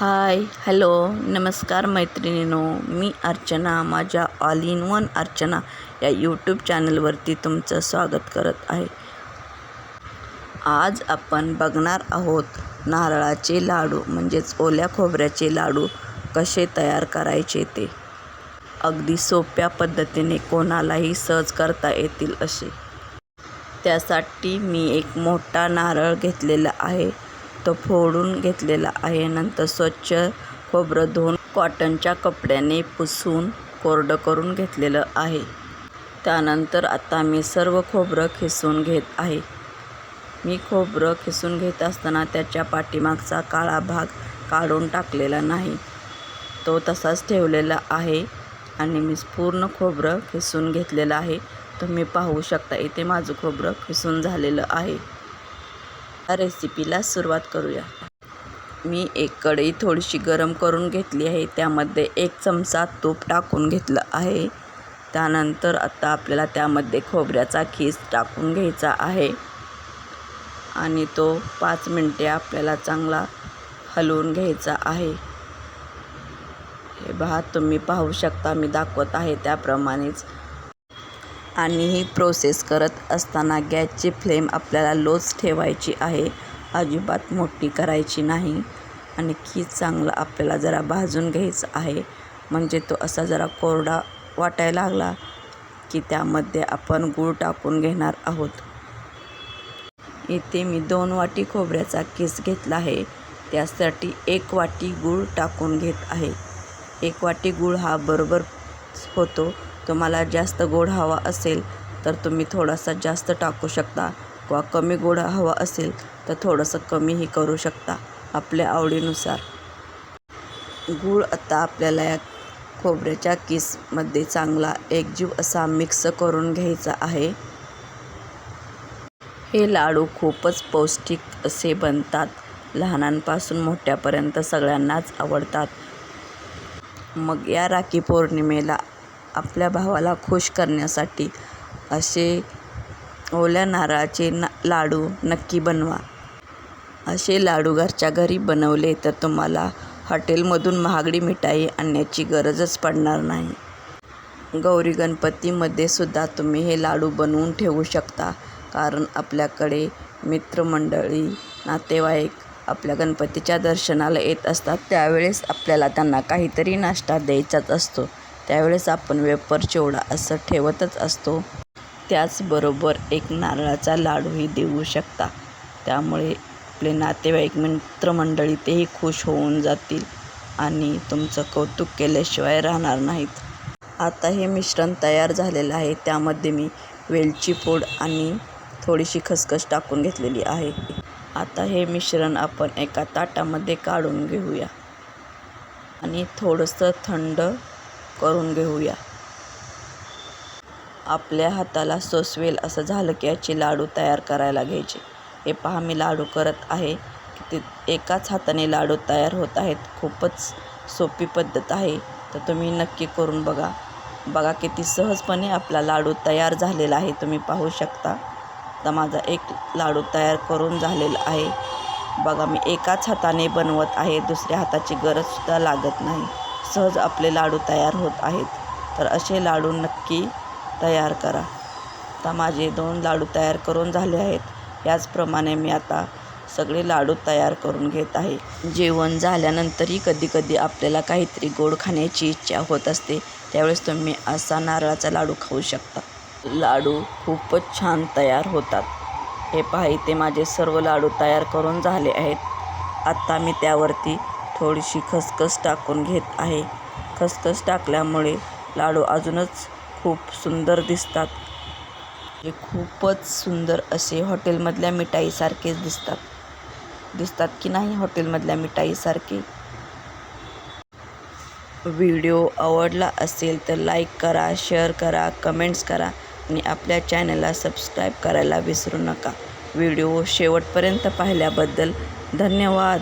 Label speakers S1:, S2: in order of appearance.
S1: Hi hello नमस्कार मैत्रिणीनो मी अर्चना माझ्या all in one Archana या यूट्यूब चॅनलवरती तुमचं स्वागत करत आहे. आज आपण बघणार आहोत नारळाचे लाडू म्हणजेच ओल्या खोबऱ्याचे लाडू कसे तयार करायचे ते. अगदी सोप्या पद्धतीने कोणालाही सहज करता येतील असे. त्यासाठी मी एक मोठा नारळ घेतलेला आहे. तो फोडून घेतलेला आहे. नंतर स्वच्छ खोबरं धुवून कॉटनच्या कपड्याने पुसून कोरडं करून घेतलेलं आहे. त्यानंतर आता मी सर्व खोबरं खिसून घेत आहे. मी खोबरं खिसून घेत असताना त्याच्या पाठीमागचा काळा भाग काढून टाकलेला नाही. तो तसाच ठेवलेला आहे आणि मी पूर्ण खोबरं खिसून घेतलेलं आहे. तुम्ही पाहू शकता इथे माझं खोबरं खिसून झालेलं आहे. रेसिपीला सुरुवात करूया. मी एक कढई थोडीशी गरम करून घेतली आहे. त्यामध्ये एक चमचा तूप टाकून घेतलं आहे. त्यानंतर आता आपल्याला त्यामध्ये खोबऱ्याचा खीस टाकून घ्यायचा आहे. आणि तो पाच मिनटे आपल्याला चांगला हलवून घ्यायचा आहे. हे भात तुम्ही पाहू शकता मी दाखवत आहे त्याप्रमाणेच. आणि ही प्रोसेस करत असताना गॅसची फ्लेम आपल्याला लोच ठेवायची आहे. अजिबात मोठी करायची नाही. आणि खीस चांगला आपल्याला जरा भाजून घ्यायचं आहे. म्हणजे तो असा जरा कोरडा वाटायला लागला की त्यामध्ये आपण गूळ टाकून घेणार आहोत. इथे मी दोन वाटी खोबऱ्याचा किस घेतला आहे. त्यासाठी एक वाटी गूळ टाकून घेत आहे. एक वाटी गूळ हा बरोबर होतो. तुम्हाला जास्त गोड हवा असेल तर तुम्ही थोडासा जास्त टाकू शकता. किंवा कमी गोड हवा असेल तर थोडंसं कमीही करू शकता आपल्या आवडीनुसार. गूळ आता आपल्याला या खोबऱ्याच्या किसमध्ये चांगला एकजीव असा मिक्स करून घ्यायचा आहे. हे लाडू खूपच पौष्टिक असे बनतात. लहानांपासून मोठ्यापर्यंत सगळ्यांनाच आवडतात. मग या राखी पौर्णिमेला आपल्या भावाला खुश करण्यासाठी असे ओल्या नारळाचे ना लाडू नक्की बनवा. असे लाडू घरच्या घरी बनवले तर तुम्हाला हॉटेलमधून महागडी मिठाई आणण्याची गरजच पडणार नाही. गौरी गणपतीमध्ये सुद्धा तुम्ही हे लाडू बनवून ठेवू शकता कारण आपल्याकडे मित्रमंडळी नातेवाईक आपल्या गणपतीच्या दर्शनाला येत असतात. त्यावेळेस आपल्याला त्यांना काहीतरी नाश्ता द्यायचाच असतो. त्यावेळेस आपण वेपर चिवडा असं ठेवतच असतो. त्याचबरोबर एक नारळाचा लाडूही देऊ शकता. त्यामुळे आपले नातेवाईक मित्रमंडळी तेही खुश होऊन जातील आणि तुमचं कौतुक केल्याशिवाय राहणार नाहीत. आता हे मिश्रण तयार झालेलं आहे. त्यामध्ये मी वेलची पूड आणि थोडीशी खसखस टाकून घेतलेली आहे. आता हे मिश्रण आपण एका ताटामध्ये काढून घेऊया. आणि थोडंसं थंड करून घेऊया. आपल्या हाताला सोसवेल असं झालं की याचे लाडू तयार करायला घ्यायचे. हे पहा मी लाडू करत आहे ते एकाच हाताने लाडू तयार होत आहेत. खूपच सोपी पद्धत आहे. तर तुम्ही नक्की करून बघा. बघा किती सहजपणे आपला लाडू तयार झालेला आहे. तुम्ही पाहू शकता. तर माझा एक लाडू तयार करून झालेला आहे. बघा मी एकाच हाताने बनवत आहे. दुसऱ्या हाताची गरजसुद्धा लागत नाही. सहज आपले लाडू तयार होत आहेत. तर असे लाडू नक्की तयार करा. आता माझे दोन लाडू तयार करून झाले आहेत. याचप्रमाणे मी आता सगळे लाडू तयार करून घेत आहे. जेवण झाल्यानंतरही कधीकधी आपल्याला काहीतरी गोड खाण्याची इच्छा होत असते. त्यावेळेस तुम्ही असा नारळाचा लाडू खाऊ शकता. लाडू खूपच छान तयार होतात. हे पहा इथे माझे सर्व लाडू तयार करून झाले आहेत. आत्ता मी त्यावरती थोडीशी खसखस टाकून घेत आहे. खसखस टाकल्यामुळे लाडू अजूनच खूप सुंदर दिसतात. हे खूपच सुंदर असे हॉटेलमधल्या मिठाईसारखेच दिसतात. दिसतात की नाही हॉटेलमधल्या मिठाईसारखे? व्हिडिओ आवडला असेल तर लाईक करा शेअर करा कमेंट्स करा आणि आपल्या चॅनलला सबस्क्राईब करायला विसरू नका. व्हिडिओ शेवटपर्यंत पाहिल्याबद्दल धन्यवाद.